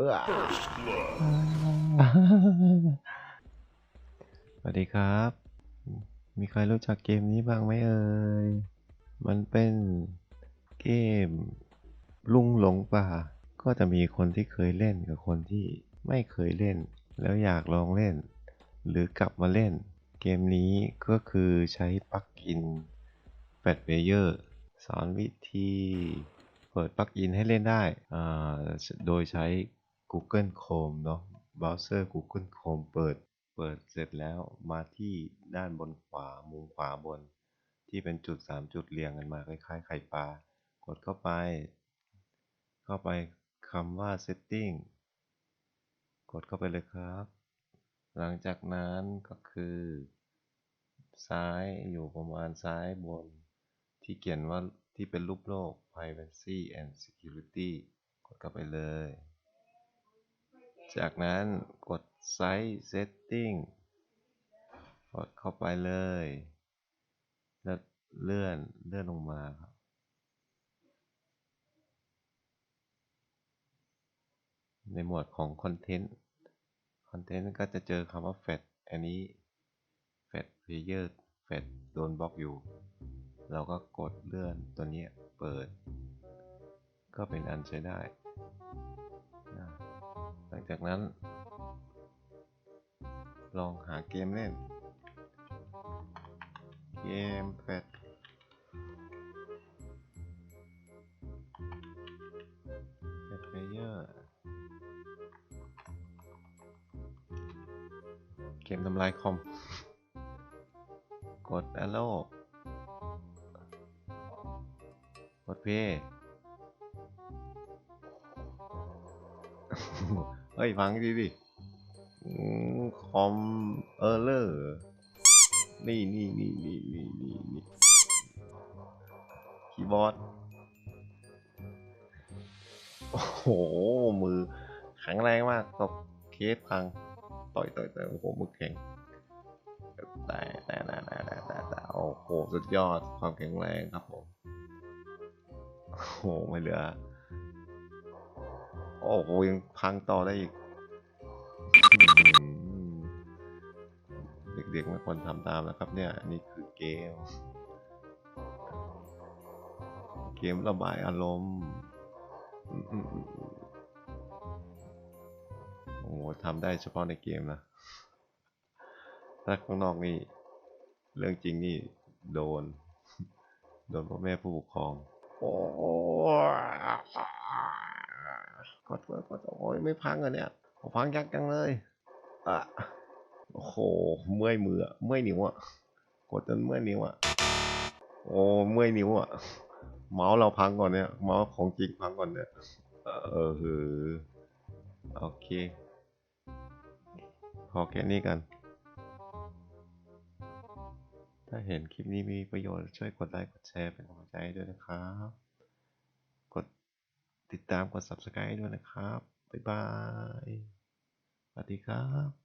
ออสวัสดีครับ มีใครรู้จักเกมนี้บ้างไหมเอ่ย มันเป็นเกมลุงหลงป่า ก็จะมีคนที่เคยเล่นกับคนที่ไม่เคยเล่น แล้วอยากลองเล่น หรือกลับมาเล่น เกมนี้ก็คือใช้ปลั๊กอินแฟลชเพลเยอร์สอนวิธีเปิดปลั๊กอินให้เล่นได้ โดยใช้ Google Chrome เนาะเบราว์เซอร์ Google Chrome เปิด เปิดเสร็จแล้วมาที่ด้านบนขวา มุมขวาบน ที่เป็นจุด 3 จุดเรียงกันมาคล้ายๆไข่ปลากดเข้าไป เข้าไปคำว่า setting กดเข้าไปเลยครับ หลังจากนั้นก็คือ ซ้ายอยู่ประมาณซ้ายบน ที่เขียนว่าที่เป็นรูปโลก privacy and security กดเข้าไปเลย จากนั้นกด Site Setting กดเข้าไปเลย แล้วเลื่อนเลื่อนลงมาครับในหมวดของ Content Content ก็จะเจอคำว่า Fat อันนี้ Fat Player Fat โดนบล็อกอยู่ เราก็กดเลื่อนตัวนี้เปิด ก็เป็นอันใช้ได้ งจากนั้น ลองหาเกมเล่น เกมแฟดแฟดเพลเยอร์เกมทำลายคอม กด arrow กดเพย์ เฮ้ยฟังดีดิคอมเออร์เลอร์นี่นี่นี่นี่นี่นี่นี่คีย์บอร์ดโอ้โห มือแข็งแรงมากตกเคสพัง ต่อยต่อยต่อยโอ้โหมือแข็งแต่แต่แต่แต่แต่แต่แต่โอ้โห สุดยอดความแข็งแรงครับผม โอ้โห ไม่เหลือ โอ้โหยังพังต่อได้อีก เด็กๆไม่ควรทำตามนะครับ เนี่ยนี่คือเกม เกมระบายอารมณ์โอ้โหทำได้เฉพาะในเกมนะถ้าข้างนอกนี่ เรื่องจริงนี่โดน โดนพ่อแม่ผู้ปกครอง โอ้ กดกดกดโอ้ยไม่พังอะเนี่ยพังยักจังเลยอะโอ้โหเมื่อยมือเมื่อยนิ้วอะกดจนเมื่อยนิ้วอะโอ้เมื่อยนิ้วอะเมาส์เราพังก่อนเนี่ยเมาส์ของจริงพังก่อนเนี่ยเออหือโอเคพอแค่นี้กัน ถ้าเห็นคลิปนี้มีประโยชน์ช่วยกดไลค์กดแชร์เป็นกำลังใจด้วยนะครับ ติดตามกด subscribe ด้วยนะครับ บ๊ายบาย สวัสดีครับ